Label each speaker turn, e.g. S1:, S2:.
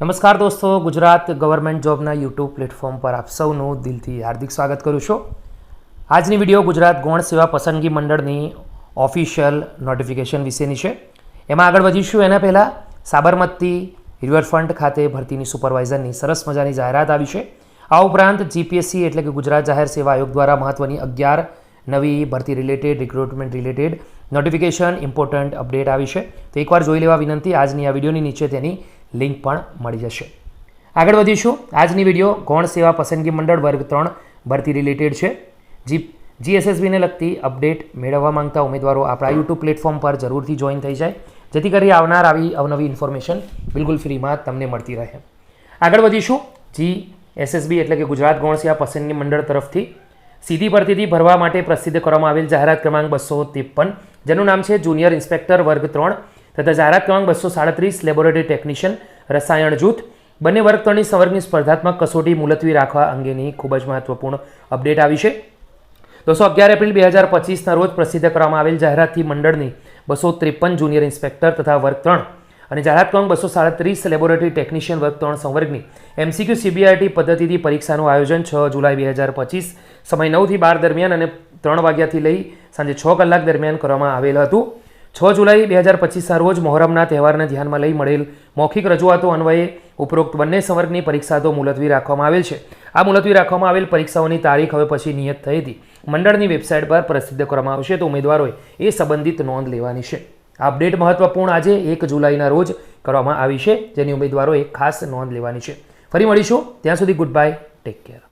S1: નમસ્કાર દોસ્તો, ગુજરાત ગવર્મેન્ટ જોબના યુટ્યુબ પ્લેટફોર્મ પર આપ સૌનું દિલથી હાર્દિક સ્વાગત કરું છું. આજની વીડિયો ગુજરાત ગૌણ સેવા પસંદગી મંડળની ઓફિશિયલ નોટિફિકેશન વિશેની છે. એમાં આગળ વધીશું. એના પહેલાં સાબરમતી રિવરફ્રન્ટ ખાતે ભરતીની સુપરવાઇઝરની સરસ મજાની જાહેરાત આવી છે. આ ઉપરાંત જીપીએસસી એટલે કે ગુજરાત જાહેર સેવા આયોગ દ્વારા મહત્ત્વની અગિયાર નવી ભરતી related recruitment related notification important update આવી છે. તો એકવાર જોઈ લેવા વિનંતી, આજની આ વિડીયોની નીચે તેની લિંક પણ મળી જશે. આગળ વધીશું. આજની વીડિયો ગૌણ સેવા પસંદગી મંડળ વર્ગ ત્રણ ભરતી રિલેટેડ છે. જી, જીએસએસબીને લગતી અપડેટ મેળવવા માંગતા ઉમેદવારો આપણા યુટ્યુબ પ્લેટફોર્મ પર જરૂરથી જોઈન થઈ જાય. જેથી કરી આવનાર આવી અવનવી ઇન્ફોર્મેશન બિલકુલ ફ્રીમાં તમને મળતી રહે. આગળ વધીશું. જી એસએસબી એટલે કે ગુજરાત ગૌણ સેવા પસંદગી મંડળ તરફથી સીધી ભરતીથી ભરવા માટે પ્રસિદ્ધ કરવામાં આવેલ જાહેરાત ક્રમાંક બસો ત્રેપન, જેનું નામ છે જુનિયર ઇન્સ્પેક્ટર વર્ગ ત્રણ. તથા જાહેરાત ક્રમાંક બસો સાડત્રીસ લેબોરેટરી ટેકનિશિયન, રસાયણ જૂથ, બંને વર્ગ ત્રણની સંવર્ગની સ્પર્ધાત્મક કસોટી મુલતવી રાખવા અંગેની ખૂબ જ મહત્વપૂર્ણ અપડેટ આવી છે. દોસ્તો, અગિયાર એપ્રિલ બે હજાર પચીસના રોજ પ્રસિદ્ધ કરવામાં આવેલ જાહેરાતથી મંડળની બસો ત્રેપન જુનિયર ઇન્સ્પેક્ટર તથા વર્ગ ત્રણ અને જાહેરાત ક્રમાંક બસો સાડત્રીસ લેબોરેટરી ટેકનિશિયન વર્ગ ત્રણ સંવર્ગની એમસીક્યુ સીબીઆરટી પદ્ધતિથી પરીક્ષાનું આયોજન છ જુલાઈ બે હજાર પચીસ સમય નવથી બાર દરમિયાન અને ત્રણ વાગ્યાથી લઈ સાંજે છ કલાક દરમિયાન કરવામાં આવેલ હતું. છ જુલાઈ બે હજાર પચીસના રોજ મોહરમના તહેવારને ધ્યાનમાં લઈ મળેલ મૌખિક રજૂઆતો અન્વયે ઉપરોક્ત બંને સંવર્ગની પરીક્ષા તો મુલતવી રાખવામાં આવેલ છે. આ મુલતવી રાખવામાં આવેલ પરીક્ષાઓની તારીખ હવે પછી નિયત થઈ હતી. મંડળની વેબસાઇટ પર પ્રસિદ્ધ કરવામાં આવશે તો ઉમેદવારોએ એ સંબંધિત નોંધ લેવાની છે. આ અપડેટ મહત્વપૂર્ણ આજે એક જુલાઈના રોજ કરવામાં આવી છે, જેની ઉમેદવારોએ ખાસ નોંધ લેવાની છે. ફરી મળીશું. ત્યાં સુધી ગુડ બાય ટેક કેર.